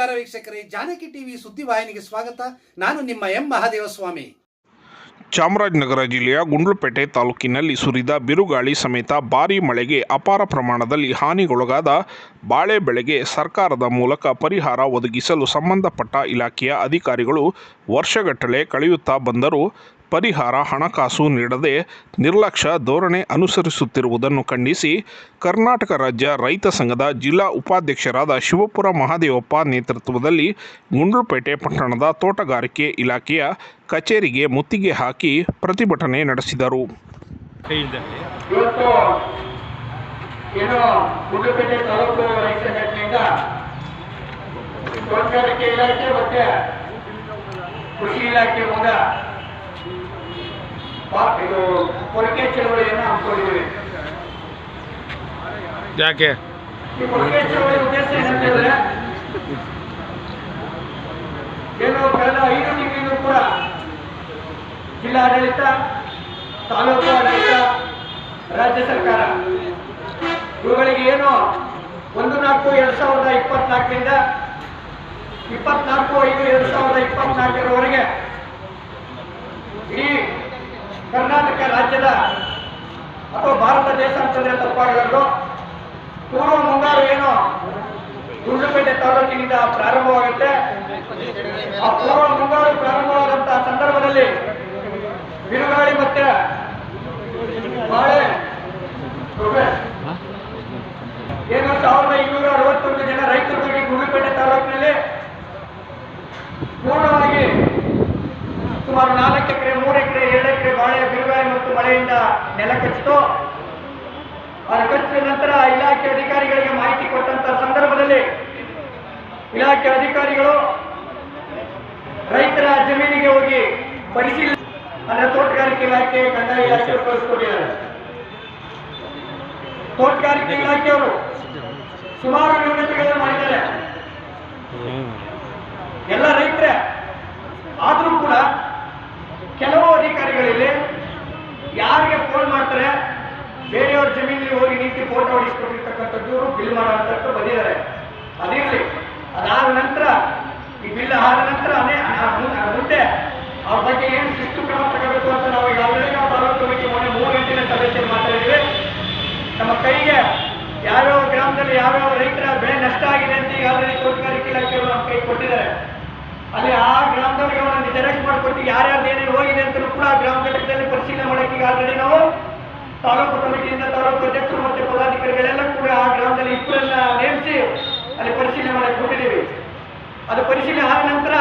ನಮಸ್ಕಾರ ವೀಕ್ಷಕರೇ, ಜಾನಕಿ ಟಿವಿ ಸುದ್ದಿವಾಹಿನಿಗೆ ಸ್ವಾಗತ. ನಾನು ನಿಮ್ಮ ಎಂ ಮಹಾದೇವಸ್ವಾಮಿ. ಚಾಮರಾಜನಗರ ಜಿಲ್ಲೆಯ ಗುಂಡ್ಲುಪೇಟೆ ತಾಲೂಕಿನಲ್ಲಿ ಸುರಿದ ಬಿರುಗಾಳಿ ಸಮೇತ ಭಾರೀ ಮಳೆಗೆ ಅಪಾರ ಪ್ರಮಾಣದಲ್ಲಿ ಹಾನಿಗೊಳಗಾದ ಬಾಳೆ ಬೆಳೆಗೆ ಸರ್ಕಾರದ ಮೂಲಕ ಪರಿಹಾರ ಒದಗಿಸಲು ಸಂಬಂಧಪಟ್ಟ ಇಲಾಖೆಯ ಅಧಿಕಾರಿಗಳು ವರ್ಷಗಟ್ಟಲೆ ಕಳೆಯುತ್ತಾ ಬಂದರೂ ಪರಿಹಾರ ಹಣಕಾಸು ನೀಡದೆ ನಿರ್ಲಕ್ಷ್ಯ ಧೋರಣೆ ಅನುಸರಿಸುತ್ತಿರುವುದನ್ನು ಖಂಡಿಸಿ ಕರ್ನಾಟಕ ರಾಜ್ಯ ರೈತ ಸಂಘದ ಜಿಲ್ಲಾ ಉಪಾಧ್ಯಕ್ಷರಾದ ಶಿವಪುರ ಮಹಾದೇವಪ್ಪ ನೇತೃತ್ವದಲ್ಲಿ ಗುಂಡ್ಲುಪೇಟೆ ಪಟ್ಟಣದ ತೋಟಗಾರಿಕೆ ಇಲಾಖೆಯ ಕಚೇರಿಗೆ ಮುತ್ತಿಗೆ ಹಾಕಿ ಪ್ರತಿಭಟನೆ ನಡೆಸಿದರು. ಇವತ್ತು ಏನು ಗುಂಡ್ಲುಪೇಟೆ ತಾಲೂಕು ರೈತ ಸಂಘಟನೆಯಿಂದ ತೋಟಗಾರಿಕೆ ಇಲಾಖೆ ಮತ್ತೆ ಕೃಷಿ ಇಲಾಖೆ ಮುಂದ ಬಾ- ಇದು ಕೊರಕೆ ಚಳವಳಿಯನ್ನು ಹಮ್ಮಿಕೊಂಡಿದ್ದೀವಿ. ಯಾಕೆ? ಈ ಕೊರಕೆ ಚಳವಳಿ ಉದ್ದೇಶ ಏನಂತ ಹೇಳಿದ್ರೆ ಏನು ಕಳೆದ ಐದು ತಿಂಗಳಿಂದ ಕೂಡ ಜಿಲ್ಲಾಡಳಿತ ತಾಲೂಕು ಆಡಳಿತ ರಾಜ್ಯ ಸರ್ಕಾರ ಇವುಗಳಿಗೆ ಏನು ಒಂದು ನಾಲ್ಕು ಎರಡ್ ಸಾವಿರದ ಇಪ್ಪತ್ನಾಲ್ಕರಿಂದ ಇಪ್ಪತ್ನಾಲ್ಕು ಐದು ಎರಡ್ ಸಾವಿರದ ಇಪ್ಪತ್ನಾಲ್ಕರವರೆಗೆ ಇಡೀ ಕರ್ನಾಟಕ ರಾಜ್ಯದ ಅಥವಾ ಭಾರತ ದೇಶ ಅಂತಂದ್ರೆ ತಪ್ಪಾಗಲಾರದು ಪೂರ್ವ ಮುಂಗಾರು ಏನು? ಗುಂಡ್ಲುಪೇಟೆ ತಾಲೂಕಿನಿಂದ ಪ್ರಾರಂಭವಾಗುತ್ತೆ. ಆ ಪೂರ್ವ ಮುಂಗಾರು ಪ್ರಾರಂಭವಾದಂತಹ ಸಂದರ್ಭದಲ್ಲಿ ಬಿರುಗಾಳಿ ಮತ್ತೆ ಮಳೆ ಏನು ಸಾವಿರದ ಇನ್ನೂರ ಅರವತ್ತೊಂದು ಜನ ರೈತರು ಈ ಗುಂಡ್ಲುಪೇಟೆ ತಾಲೂಕಿನಲ್ಲಿ ಪೂರ್ಣವಾಗಿ ಸುಮಾರು ನಾಲ್ಕು ಎಕರೆ ಮೂರು ಎಕರೆ ಎರಡು ಎಕರೆ ಬಾಳೆ ಬಿರುಗಾಳಿ ಮತ್ತು ಮಳೆಯಿಂದ ನೆಲ ಅವರ ಕಚ್ಚಿದ ನಂತರ ಇಲಾಖೆ ಅಧಿಕಾರಿಗಳಿಗೆ ಮಾಹಿತಿ ಕೊಟ್ಟಂತ ಸಂದರ್ಭದಲ್ಲಿ ಇಲಾಖೆ ಅಧಿಕಾರಿಗಳು ರೈತರ ಜಮೀನಿಗೆ ಹೋಗಿ ಪರಿಶೀಲನೆ ಅಂದ್ರೆ ತೋಟಗಾರಿಕೆ ಇಲಾಖೆ, ಕಂದಾಯ ಇಲಾಖೆ ಕಳಿಸ್ಕೊಂಡಿದ್ದಾರೆ ತೋಟಗಾರಿಕೆ ಇಲಾಖೆಯವರು ಸುಮಾರು ನ್ಯೂನತೆಗಳನ್ನು ಮಾಡಿದ್ದಾರೆ ಎಲ್ಲ ರೈತರೇ ಆದರೂ ಕೂಡ ಕೆಲವು ಅಧಿಕಾರಿಗಳಲ್ಲಿ ಯಾರಿಗೆ ಫೋನ್ ಮಾಡ್ತಾರೆ ಬೇರೆಯವ್ರ ಜಮೀನಿಗೆ ಹೋಗಿ ನಿಂತು ಫೋಟೋ ಹೊಡಿಸ್ಕೊಟ್ಟಿರ್ತಕ್ಕಂಥದ್ದು ಬಿಲ್ ಮಾಡುವಂಥದ್ದು ಬಂದಿದ್ದಾರೆ ಅದಿರಲಿ. ಅದಾದ ನಂತರ, ಈ ಬಿಲ್ ಆದ ನಂತರ ಅದೇ ಮುಂದೆ ಅವ್ರ ಬಗ್ಗೆ ಏನು ಶಿಸ್ತು ಕ್ರಮ ತಗೋಬೇಕು ಅಂತ ನಾವು ಈಗಾಗಲೇ ನಾವು ತಾಲೂಕು ಕಮಿಟಿ ಮೊನ್ನೆ ಮೂರು ಗಂಟೆನ ಸದಸ್ಯರು ಮಾತಾಡಿದ್ವಿ. ನಮ್ಮ ಕೈಗೆ ಯಾವ್ಯಾವ ಗ್ರಾಮದಲ್ಲಿ ಯಾವ್ಯಾವ ರೈತರ ಬೆಳೆ ನಷ್ಟ ಆಗಿದೆ ಅಂತ ಈಗ ಆಲ್ರೆಡಿ ತೋಟಗಾರಿಕೆ ಇಲಾಖೆಯವರು ನಮ್ಮ ಕೈ ಕೊಟ್ಟಿದ್ದಾರೆ. ಅಲ್ಲಿ ಆ ಗ್ರಾಮದವರಿಗೆ ಅವರನ್ನು ಜೆರಾಕ್ಸ್ ಮಾಡಿಕೊಟ್ಟು ಯಾರ್ಯಾರು ಏನೇನು ಹೋಗಿದೆ ಅಂತಲೂ ಕೂಡ ಆ ಗ್ರಾಮ ಘಟಕದಲ್ಲಿ ಪರಿಶೀಲನೆ ಮಾಡೋಕೆ ಈಗ ಆಲ್ರೆಡಿ ತಾಲೂಕು ಕಮಿಟಿಯಿಂದ ತಾಲೂಕು ಅಧ್ಯಕ್ಷರು ಮತ್ತು ಪದಾಧಿಕಾರಿಗಳೆಲ್ಲ ಕೂಡ ಆ ಗ್ರಾಮದಲ್ಲಿ ಇಬ್ಬರನ್ನ ನೇಮಿಸಿ ಅಲ್ಲಿ ಪರಿಶೀಲನೆ ಮಾಡಿ ಕೊಟ್ಟಿದ್ದೀವಿ ಅದು ಪರಿಶೀಲನೆ ಆದ ನಂತರ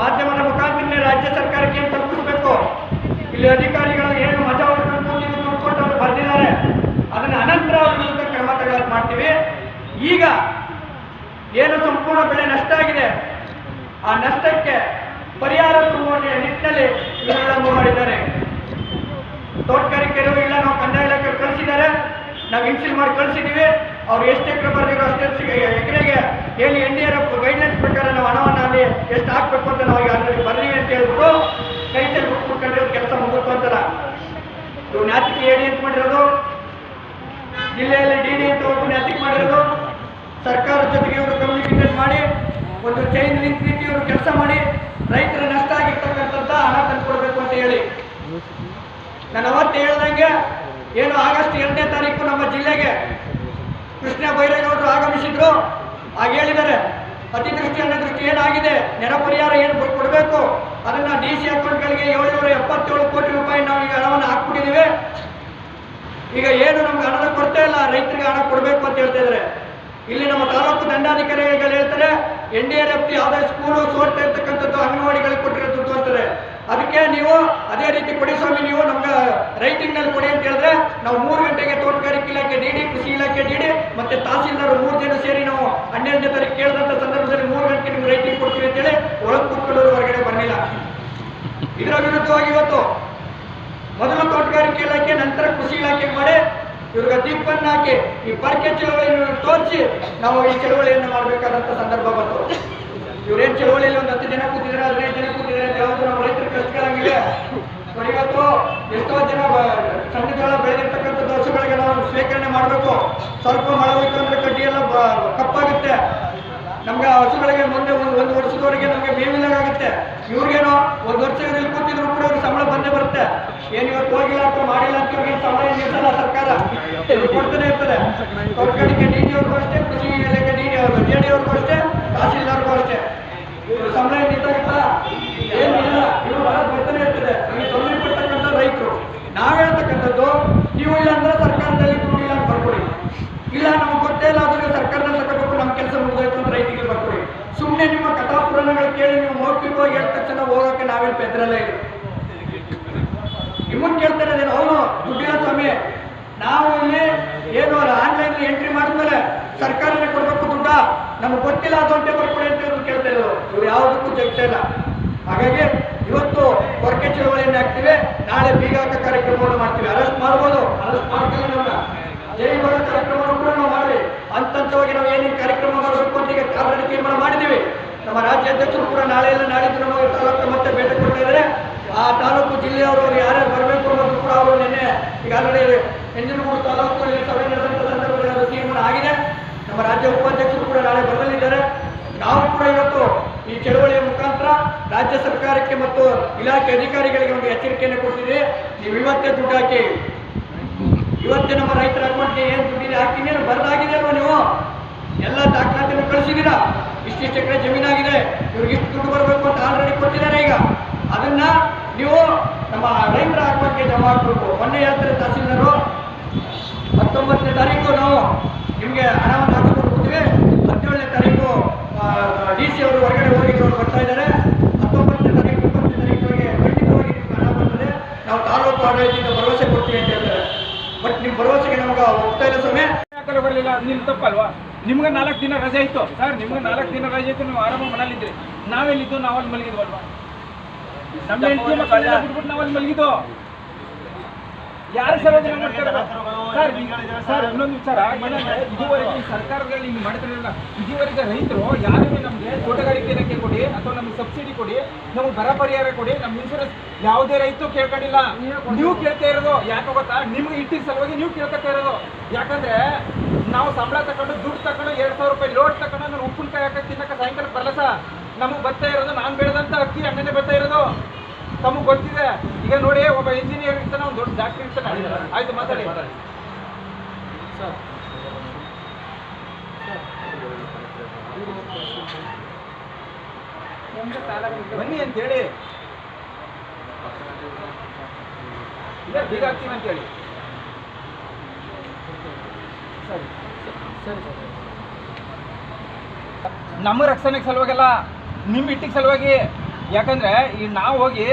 ಮಾಧ್ಯಮದ ಮುಖಾಂತರ ರಾಜ್ಯ ಸರ್ಕಾರಕ್ಕೆ ಏನು ತಲುಪಿಸಬೇಕು? ಇಲ್ಲಿ ಅಧಿಕಾರಿಗಳು ಏನು ಮಜಾ ಇದು ನೋಡ್ಕೊಂಡು ಅವರು ಬರೆದಿದ್ದಾರೆ. ಅದನ್ನು ಅನಂತರ ವಿರುದ್ಧ ಕ್ರಮ ತಗೊಳ್ಳೋದು ಮಾಡ್ತೀವಿ. ಈಗ ಏನು ಸಂಪೂರ್ಣ ಬೆಳೆ ನಷ್ಟ ಆಗಿದೆ, ಆ ನಷ್ಟಕ್ಕೆ ಪರಿಹಾರ ತುಂಬುವ ನಿಟ್ಟಿನಲ್ಲಿ ಮಾಡಿದ್ದಾರೆ ಮಾಡಿದ್ದಾರೆ. ಇರುವ ಇಲ್ಲ ನಾವು ನಾವು ಇನ್ಸಿಲ್ ಮಾಡಿ ಕಳಿಸಿದ್ದೀವಿ ಅವ್ರು ಎಷ್ಟು ಎಕರೆ ಬರ್ದಿರೋ ಅಷ್ಟು ಎಕರೆಗೆ ಏನು N D R F guidelines ಪ್ರಕಾರ ನಾವು ಹಣವನ್ನು ಅಲ್ಲಿ ಎಷ್ಟು ಹಾಕ್ಬೇಕು ಅಂತ ನಾವು ಆಲ್ರೆಡಿ ಬರ್ತೀವಿ ಅಂತ ಹೇಳ್ಬಿಟ್ಟು ಕೈ ಬುಕ್ ಮುಟ್ಕೊಂಡಿರೋ ಕೆಲಸ ಮುಗಿತು ಅಂತಲ್ಲ. ಇವ್ರು ನ್ಯಾತಿಕೆ ಏಡಿ ಅಂತ ಮಾಡಿರೋದು? ಜಿಲ್ಲೆಯಲ್ಲಿ ಡಿ ಡಿ ಅಂತ ಒಬ್ಬರು ನ್ಯಾತಿಕ ಮಾಡಿರೋದು. ಸರ್ಕಾರದ ಜೊತೆಗೆ ಇವರು ಕಮ್ಯುನಿಕೇಟ್ ಮಾಡಿ, ಒಂದು ಚೈನ್ ಲಿಂಕ್ ರೀತಿ ಇವರು ಕೆಲಸ ಮಾಡಿ, ರೈತರ ನಷ್ಟ ಆಗಿರ್ತಕ್ಕಂಥ ಹಣ ತಂದುಕೊಡ್ಬೇಕು ಅಂತ ಹೇಳಿ. ನಾನು ಅವತ್ತು ಹೇಳ್ದಂಗೆ ಏನು, ಆಗಸ್ಟ್ ಎರಡನೇ ತಾರೀಕು ನಮ್ಮ ಜಿಲ್ಲೆಗೆ ಕೃಷ್ಣ ಬೈರೇಗೌಡರು ಆಗಮಿಸಿದ್ರು. ಆಗ ಹೇಳಿದ್ದಾರೆ. ಅತಿದೃಷ್ಟಿ ಅನಾದೃಷ್ಟಿ ಏನಾಗಿದೆ? ನೆರ ಪರಿಹಾರ ಏನು ಕೊಡ್- ಕೊಡಬೇಕು? ಅದನ್ನ ಡಿ ಸಿ ಅಕೌಂಟ್ಗಳಿಗೆ ಏಳ್ನೂರ ಎಪ್ಪತ್ತೇಳು ಕೋಟಿ ರೂಪಾಯಿ ನಾವು ಈಗ ಹಣವನ್ನು ಹಾಕ್ಬಿಟ್ಟಿದ್ದೀವಿ. ಈಗ ಏನು ನಮ್ಗೆ ಹಣದ ಕೊರತೆ ಇಲ್ಲ, ರೈತರಿಗೆ ಹಣ ಕೊಡಬೇಕು ಅಂತ ಹೇಳ್ತಾ ಇದ್ದಾರೆ. ಇಲ್ಲಿ ನಮ್ಮ ತಾಲೂಕು ದಂಡಾಧಿಕಾರಿಗಳು ಹೇಳ್ತಾರೆ ಎನ್ ಡಿ ಆರ್ ಎಫ್ ಯಾವುದೇ ಸ್ಕೂಲು ಸೋರ್ತಾ ಇರ್ತಕ್ಕಂಥದ್ದು ಅಂಗನವಾಡಿಗಳಿಗೆ ಕೊಟ್ಟಿರೋದು ಅಂತಾರೆ ಅದಕ್ಕೆ ನೀವು, ಅದೇ ರೀತಿ ಕೊಡಿ ಸ್ವಾಮಿ, ನೀವು ನಮ್ಗೆ ರೈಟಿಂಗ್ನಲ್ಲಿ ಕೊಡಿ ಅಂತ ಹೇಳಿದ್ರೆ ನಾವು ಮೂರು ಗಂಟೆಗೆ ತೋಟಗಾರಿಕೆ ಇಲಾಖೆ ಡಿಡಿ ಕೃಷಿ ಇಲಾಖೆ ಡಿಡಿ ಮತ್ತೆ ತಹಸೀಲ್ದಾರ್ ಮೂರು ಜನ ಸೇರಿ ನಾವು ಹನ್ನೆರಡನೇ ತಾರೀಕು ಕೇಳಿದಂತ ಸಂದರ್ಭದಲ್ಲಿ ಮೂರು ಗಂಟೆ ನಿಮ್ಗೆ ರೈಟಿಂಗ್ ಕೊಡ್ತೀವಿ ಅಂತೇಳಿ ಒಳಗೆ ಕೂತ್ಕೊಳ್ಳೋರು ಹೊರಗಡೆ ಬರಲಿಲ್ಲ. ಇದರ ವಿರುದ್ಧವಾಗಿ ಇವತ್ತು ಮೊದಲು ತೋಟಗಾರಿಕೆ ಇಲಾಖೆ, ನಂತರ ಕೃಷಿ ಇಲಾಖೆ ಮಾಡಿ ಇವ್ರಿಗೆ ದೀಪನ್ನ ಹಾಕಿ ಈ ಪರ್ಕೆ ಚಳವಳಿಯನ್ನು ತೋರಿಸಿ ನಾವು ಈ ಚಳವಳಿಯನ್ನು ಮಾಡಬೇಕಾದಂತ ಸಂದರ್ಭ ಬಂತು. ಇವ್ರೇನ್ ಚಳವಳಿಯಲ್ಲಿ ಒಂದು ಹತ್ತು ಜನ ಕೂತಿದ್ರೆ, ಹದಿನೈದು ಜನ ಕೂತಿದ್ರೆ ಯಾವ್ದು ನಮ್ಮ ರೈತರು ಕಷ್ಟಗಳಾಗಿವೆ ಇವತ್ತು ಎಷ್ಟೋ ಜನ ಸಂಘದ ಬೆಳೆದಿರ್ತಕ್ಕಂಥ ನಾವು ಶೇಖರಣೆ ಮಾಡಬೇಕು. ಸ್ವಲ್ಪ ಮಳೆ ಹೋಯ್ತು ಅಂದ್ರೆ ಕಡ್ಡಿ ಎಲ್ಲ ಕಪ್ಪಾಗುತ್ತೆ. ನಮ್ಗೆ ಹಸುಗಳಿಗೆ ಮುಂದೆ ಒಂದು ಒಂದು ವರ್ಷದವರೆಗೆ ನಮಗೆ ಮೇವಿಲ್ಲಾಗುತ್ತೆ ಇವ್ರಿಗೇನೋ ಒಂದು ವರ್ಷ ಇಲ್ಲಿ ಕೂತಿದ್ರು ಕೂಡ ಅವ್ರಿಗೆ ಸಂಬಳ ಬಂದೇ ಬರುತ್ತೆ. ಏನು ಇವತ್ತು ಹೋಗಿಲ್ಲ ಅಥವಾ ಮಾಡಿಲ್ಲ ಅಂತ ಇವ್ರಿಗೆ ಸಂಬಳ ಏನು ನಿಲ್ಸಲ್ಲ ಸರ್ಕಾರ? ಕೊಡ್ತಾನೆ ಇರ್ತದೆ. ಡಿ ಡಿ ಅವ್ರಿಗೂ ಅಷ್ಟೇ, ಕೃಷಿ ಇಲಾಖೆ ಡಿ ಡಿ ಅವ್ರಿಗೂ ಅಷ್ಟೇ ತಹಸೀಲ್ದಾರ್ಗೂ ಅಷ್ಟೇ ಇವ್ರು ಸಂಬಳ ಏನು ನಿಂತಾಗಿಲ್ಲ ಏನಿಲ್ಲ ಇವ್ರು ಬರೋದು ಬರ್ತಾನೆ ಇರ್ತದೆ ಈ ತೊಂದರೆ ಪಡ್ತಕ್ಕಂಥ ರೈತರು ನಾವ್ ಹೇಳ್ತಕ್ಕಂಥದ್ದು ನೀವು ಇಲ್ಲ ಅಂದ್ರೆ ಸರ್ಕಾರದಲ್ಲಿ ದುಡ್ಡಿಲ್ಲ ಅಂತ ಬರ್ಕೊಡಿ ಇಲ್ಲ ನಮ್ಗೆ ಗೊತ್ತೇ ಇಲ್ಲ ಅದಕ್ಕೆ ಸರ್ಕಾರದಲ್ಲಿ ತಗೋಬೇಕು ನಮ್ಮ ಕೆಲಸ ಮುಗಿದೋಯ್ತು ಅಂತ ರೈತರಿಗೆ ಬರ್ಕೊಡಿ ಸುಮ್ಮನೆ ನಿಮ್ಮ ಕಥಾಪುರಾಣಗಳು ಕೇಳಿ ನೀವು ಮೌಖಿಕವಾಗಿ ಹೇಳಿದ ತಕ್ಷಣ ಹೋಗೋಕೆ ನಾವೇನು ಪೆದ್ರಲ್ಲ ಇಲ್ಲ ನಿಮ್ಮನ್ನು ಕೇಳ್ತಾರೆ ಅದೇನು? ಅವನು ದುಡ್ಡಿನ ಸ್ವಾಮಿ. ನಾವು ಇಲ್ಲಿ ಏನು ಆನ್ಲೈನ್ ಎಂಟ್ರಿ ಮಾಡಿದ್ಮೇಲೆ ಸರ್ಕಾರನೇ ಕೊಡಬೇಕು ದುಡ್ಡ. ನಮ್ಗೆ ಗೊತ್ತಿಲ್ಲ ಅದು ಅಂತ ಬರ್ಕೊಡಿ ಅಂತ ಇವ್ರು ಕೇಳ್ತಾ ಇದ್ರು ಇವ್ರು ಯಾವುದಕ್ಕೂ ಜಗ್ತಾ ಇಲ್ಲ. ಹಾಗಾಗಿ ಇವತ್ತು ಕೊರಕೆ ಚಳವಳಿಯನ್ನು ಹಾಕ್ತೀವಿ. ನಾಳೆ ಬೀಗ ಹಾಕೋ ಕಾರ್ಯಕ್ರಮವನ್ನು ಮಾಡ್ತೀವಿ. ಅರೆಸ್ಟ್ ಮಾಡ್ಬೋದು. ಅರೆಸ್ಟ್ ಮಾಡ್ತೀವಿ ನಮ್ಮ ಬರೋ ಕಾರ್ಯಕ್ರಮವನ್ನು ಕೂಡ ನಾವು ಮಾಡಿ ಅಂತಂತವಾಗಿ ನಾವು ಏನೇನು ಕಾರ್ಯಕ್ರಮ ಮಾಡಬೇಕು ಅಂತ ಈಗ ತೀರ್ಮಾನ ಮಾಡಿದ್ದೀವಿ. ನಮ್ಮ ರಾಜ್ಯಾಧ್ಯಕ್ಷರು ಕೂಡ ನಾಳೆ ಇಲ್ಲ ನಾಡಿದ್ದು ನಮಗೆ ತಾಲೂಕು ಮತ್ತೆ ಭೇಟಿ ಕೊಡ್ತಾ ಆ ತಾಲೂಕು ಜಿಲ್ಲೆಯವರು ಅವ್ರು ಯಾರ್ಯಾರು ಬರಬೇಕು ಅನ್ನೋದು ಕೂಡ ಅವರು ನಿನ್ನೆ ಈಗ ಆಲ್ರೆಡಿ ಎಂಜಿನಗೂಡು ತಾಲೂಕು ಇಲ್ಲಿ ಸಭೆ ನಡೆದಂಥ ಸಂದರ್ಭದಲ್ಲಿ ತೀರ್ಮಾನ ಆಗಿದೆ. ನಮ್ಮ ರಾಜ್ಯ ಉಪಾಧ್ಯಕ್ಷರು ಕೂಡ ನಾಳೆ ಬರಲಿದ್ದಾರೆ. ನಾವು ಕೂಡ ಇವತ್ತು ಈ ಚಳವಳಿಯ ಮುಖಾಂತರ ರಾಜ್ಯ ಸರ್ಕಾರಕ್ಕೆ ಮತ್ತು ಇಲಾಖೆ ಅಧಿಕಾರಿಗಳಿಗೆ ಒಂದು ಎಚ್ಚರಿಕೆಯನ್ನು ಕೊಡ್ತೀವಿ ನೀವು ಇವತ್ತೇ ದುಡ್ಡು ಹಾಕಿ, ಇವತ್ತೇ ನಮ್ಮ ರೈತರ ಅಕೌಂಟ್ಗೆ ಏನು ದುಡ್ಡಿದೆ ಹಾಕಿನಿ ಏನು ಬರದಾಗಿದೆ ಅಲ್ವಾ ನೀವು ಎಲ್ಲ ದಾಖಲಾತಿಯನ್ನು ಕಳಿಸಿದ್ದೀರಾ ಇಷ್ಟಿಷ್ಟು ಎಕರೆ ಜಮೀನಾಗಿದೆ, ಇವ್ರಿಗೆ ಇಷ್ಟು ದುಡ್ಡು ಬರಬೇಕು ಅಂತ ಆಲ್ರೆಡಿ ಕೊಟ್ಟಿದ್ದಾರೆ ಈಗ. ಅದನ್ನ ನೀವು ನಮ್ಮ ರೈತರ ಆತ್ಮಹತ್ಯೆ ಜಮಾ ಹಾಕಬೇಕು ಮೊನ್ನೆ ಯಾತ್ರೆ ತಹಸೀಲ್ದಾರು, ಹತ್ತೊಂಬತ್ತನೇ ತಾರೀಕು ನಾವು ನಿಮಗೆ ಹಣವನ್ನು ಹಾಕಿಸ್ಕೊಂಡು ಹೋಗ್ತೀವಿ. ಹದಿನೇಳನೇ ತಾರೀಕು ಡಿ ಸಿ ಅವರು ಹೊರಗಡೆ ಹೋಗಿ ಅವರು ಬರ್ತಾ ಇದ್ದಾರೆ. ಹತ್ತೊಂಬತ್ತನೇ ತಾರೀಕು, ಇಪ್ಪತ್ತನೇ ತಾರೀಕಿಗೆ ಖಂಡಿತವಾಗಿ ನಿಮ್ಗೆ ಹಣ ಬರ್ತದೆ. ನಾವು ತಾಲೂಕು ಆಡಳಿತದಿಂದ ಭರವಸೆ ಕೊಡ್ತೀವಿ ಅಂತ ಹೇಳ್ತಾರೆ. ಬಟ್ ನಿಮ್ಮ ಭರವಸೆಗೆ ನಮಗೆ ಹೋಗ್ತಾ ಇಲ್ಲ ಸಮಯ ಬರಲಿಲ್ಲ ನಿಮ್ಮ ತಪ್ಪಲ್ವಾ? ನಿಮ್ಗೆ ನಾಲ್ಕು ದಿನ ರಜೆ ಇತ್ತು ಸರ್, ನಿಮ್ಗೆ ನಾಲ್ಕು ದಿನ ರಜೆ ಇತ್ತು ನೀವು ಆರಾಮ ಮನೇಲಿದ್ರಿ ನಾವೆಲ್ಲಿದ್ದು ನಾವಲ್ಲಿ ಮಲಗಿದ್ವಲ್ವಾ? ನಮ್ಮ ಹೆಂಡತಿ ಮಕ್ಕಳೆಲ್ಲ, ಬಿಟ್ಬಿಟ್ಟು ನಾವಲ್ಲಿ ಮಲಗಿದ್ದು ಯಾರು ಸರ್ವಜನ ಮಾಡ್ತಾರೆ? ಸರ್ ಇನ್ನೊಂದು ವಿಚಾರ. ಇದುವರೆಗೆ ಸರ್ಕಾರಗಳು ಹಿಂಗೆ ಮಾಡ್ತಿರಲಿಲ್ಲ ಇದುವರೆಗೆ ರೈತರು ಯಾರಿಗೆ ನಮಗೆ ತೋಟಗಾರಿಕೆ ಇಲಾಖೆ ಕೊಡಿ ಅಥವಾ ನಮಗೆ ಸಬ್ಸಿಡಿ ಕೊಡಿ, ನಮಗೆ ಬರ ಪರಿಹಾರ ಕೊಡಿ ನಮ್ಮ ಇನ್ಶೂರೆನ್ಸ್ ಯಾವುದೇ ರೈತರು ಕೇಳ್ಕೊಂಡಿಲ್ಲ. ನೀವು ಕೇಳ್ತಾ ಇರೋದು ಯಾಕೋ ಗೊತ್ತಾ? ನಿಮ್ಗೆ ಇಟ್ಟಿದ ಸಲುವಾಗಿ ನೀವು ಕೇಳ್ಕೊತಾ ಇರೋದು. ಯಾಕಂದ್ರೆ ನಾವು ಸಂಬಳ ತಕೊಂಡು ದುಡ್ಡು ತಕೊಂಡು ಎರಡ್ ಸಾವಿರ ರೂಪಾಯಿ ಲೋಡ್ ತಗೊಂಡು ನಾನು ಉಪ್ಪಿನಕಾಯಿ ಹಾಕಿ ತಿನ್ನಕ್ಕೆ ಸಾಯಂಕಾಲ ಬರಲ್ಲ ಸರ್. ನಮಗೆ ಬರ್ತಾ ಇರೋದು, ನಾನು ಬೆಳೆದಂತ ಅಕ್ಕಿ ಅಣ್ಣನೇ ಬರ್ತಾ ಇರೋದು. ತಮಗೆ ಗೊತ್ತಿದೆ. ಈಗ ನೋಡಿ ಒಬ್ಬ ಇಂಜಿನಿಯರ್ ಇರ್ತಾನೆ ಒಂದು ದೊಡ್ಡ ಡಾಕ್ಟರ್ ಇರ್ತಾನೆ. ಆಯ್ತು ಮಾತಾಡಿ. ಬನ್ನಿ ಅಂತ ಹೇಳಿ. ಇಲ್ಲ ಬೀಗ ಹಾಕ್ತೀನಿ ಅಂತ ಹೇಳಿ. ಸರಿ. ಸರಿ ಸರಿ ನಮ್ಮ ರಕ್ಷಣೆಗೆ ಸಲುವಾಗಲ್ಲ ನಿಮ್ಮ ಇಟ್ಟಿಗೆ ಸಲುವಾಗಿ. ಯಾಕಂದ್ರೆ ಈ ನಾವು ಹೋಗಿ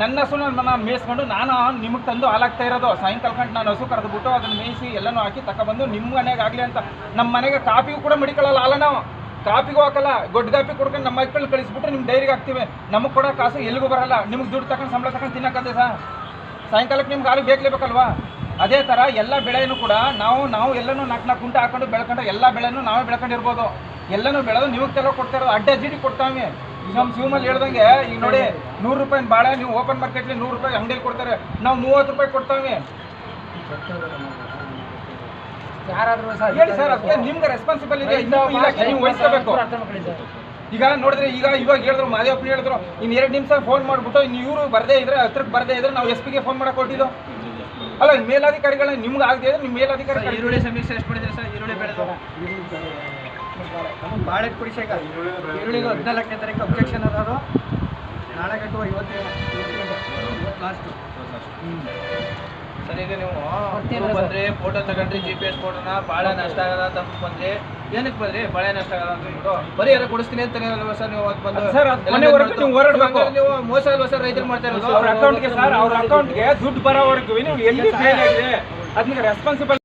ನನ್ನ ಹಸುನ ನನ್ನ ಮೇಯಿಸ್ಕೊಂಡು ನಾನು ನಿಮಗೆ ತಂದು ಹಾಲಾಗ್ತಾ ಇರೋದು. ಸಾಯಂಕಾಲ ಕಂಡು ನಾನು ಹಸು ಕರೆದುಬಿಟ್ಟು ಅದನ್ನು ಮೇಯಿಸಿ ಎಲ್ಲನೂ ಹಾಕಿ ತಗೊಬಂದು ನಿಮ್ಮ ಮನೆಗೆ ಆಗಲಿ ಅಂತ. ನಮ್ಮ ಮನೆಗೆ ಕಾಪಿಗೂ ಕೂಡ ಮಡಿಕೊಳ್ಳಲ್ಲ ಹಾಲ ನಾವು. ಕಾಪಿಗೂ ಹಾಕಲ್ಲ, ಗೊಡ್ಡ ಕಾಪಿ ಕೊಡ್ಕೊಂಡು ನಮ್ಮ ಮಕ್ಕಳು ಕಳಿಸ್ಬಿಟ್ಟು ನಿಮ್ಮ ಡೈರಿಗೆ ಹಾಕ್ತೀವಿ. ನಮಗೆ ಕೊಡೋ ಕಾಸು ಎಲ್ಲಿಗೂ ಬರಲ್ಲ. ನಿಮ್ಗೆ ದುಡ್ಡು ತಗೊಂಡು ಸಂಬಳ ತಗೊಂಡು ತಿನ್ನಕ್ಕಂತೆ ಸರ್ ಸಾಯಂಕಾಲಕ್ಕೆ ನಿಮ್ಗೆ ಹಾಲು ಬೇಕಲೇಬೇಕಲ್ವಾ? ಅದೇ ಥರ ಎಲ್ಲ ಬೆಳೆಯೂ ಕೂಡ ನಾವು ನಾವು ಎಲ್ಲನೂ ನಾಲ್ಕು ನಾಲ್ಕು ಗುಂಟೆ ಹಾಕೊಂಡು ಬೆಳ್ಕೊಂಡು ಎಲ್ಲ ಬೆಳೆನೂ ನಾವೇ ಬೆಳ್ಕೊಂಡಿರ್ಬೋದು. ಎಲ್ಲನೂ ಬೆಳೆದು ನಿಮಗೆ ತೆಲೋ ಕೊಡ್ತಾ ಇರೋದು. ಅಡ್ಡ ಜಿಡಿ ಕೊಡ್ತಾವೆ. ನಮ್ಮ ಶಿವಮಲ್ಲಿ ಹೇಳ್ದಂಗೆ ಈಗ ನೋಡಿ ನೂರು ರೂಪಾಯಿ ಬಾಳೆ ನೀವು ಓಪನ್ ಮಾರ್ಕೆಟ್ಲಿ ನೂರು ರೂಪಾಯಿ ಅಂಗಡಿಯಲ್ಲಿ ಕೊಡ್ತಾರೆ. ನಾವು ಮೂವತ್ತು ರೂಪಾಯಿ ಕೊಡ್ತಾವೆ. ಹೇಳಿ ಸರ್ ಅದಕ್ಕೆ ನಿಮ್ಗೆ ರೆಸ್ಪಾನ್ಸಿಬಲ್ ಇದೆ ಇಲಾಖೆ ನೀವು ವಹಿಸ್ಕೋಬೇಕು. ಈಗ ನೋಡಿದ್ರೆ ಈಗ ಇವಾಗ ಹೇಳಿದ್ರು ಮಾದೇವಪ್ಪ ಹೇಳಿದ್ರು ಇನ್ನು ಎರಡು ನಿಮಿಷ ಫೋನ್ ಮಾಡ್ಬಿಟ್ಟು ಇನ್ನು ಇವರು ಬರದೇ ಇದ್ರೆ ಹತ್ರಕ್ಕೆ ಬರದೇ ಇದ್ರೆ ನಾವು ಎಸ್ ಪಿಗೆ ಫೋನ್ ಮಾಡಕ್ ಕೊಟ್ಟಿದ್ದು ಅಲ್ಲ ಮೇಲಾಧಿಕಾರಿಗಳನ್ನ ಮೇಲಾಧಿಕಾರಿಗಳ ನಿಮ್ಗೆ ಆಗದೆ ಇದ್ರೆ ನಿಮ್ಮ ಮೇಲಾಧಿಕಾರಿ ಈರುಳ್ಳಿ ಸಮೀಕ್ಷೆ ಎಷ್ಟು ಮಾಡಿದ್ರೆ ಸರ್? ಈರುಳ್ಳಿ ಬೆಳೆದು. ಬಾಳೆ ಕುಡಿಸಾಕ ಈರುಳ್ಳಿಗೆ ಹದಿನಾಲ್ಕನೇ ತಾರೀಕು ಅಬ್ಜೆಕ್ಷನ್ ಅದಾರು ನಾಳೆ ಕಟ್ಟುವ ಇವತ್ತೇ ಇವತ್ತು ಲಾಸ್ಟು ಸರ್ ಈಗ ನೀವು ಬಂದ್ರಿ ಫೋಟೋ ತಗೊಂಡ್ರಿ ಜಿ ಪಿ ಎಸ್ ಫೋಟೋನ ಭಾಳ ನಷ್ಟ ಆಗದ ತಪ್ಪು ಬಂದ್ರಿ ಏನಕ್ಕೆ ಬಂದ್ರಿ ಭಾಳ ನಷ್ಟ ಆಗದ ಅಂತ ಹೇಳ್ಬಿಟ್ಟು ಪರಿಹಾರ ಕೊಡಿಸ್ತೀನಿ ಅಂತ ಅಲ್ವಾ ಸರ್ ನೀವು ಬಂದು? ಸರ್, ನೀವು ಹೋರಾಡ್ಬೇಕು. ನೀವು ಮೋಸ ಅಲ್ವಾ ಸರ್ ರೈತರು ಮಾಡ್ತಾ ಇರೋದು? ಅವ್ರ ಅಕೌಂಟ್ಗೆ ಸರ್ ಅವ್ರ ಅಕೌಂಟ್ಗೆ ದುಡ್ಡು ಬರೋವರೆಗೂ ನೀವು ಎಲ್ಲಿ ಫೇಲ್ ಆಗಿದೆ? ಅದಕ್ಕೆ ರೆಸ್ಪಾನ್ಸಿಬಲ್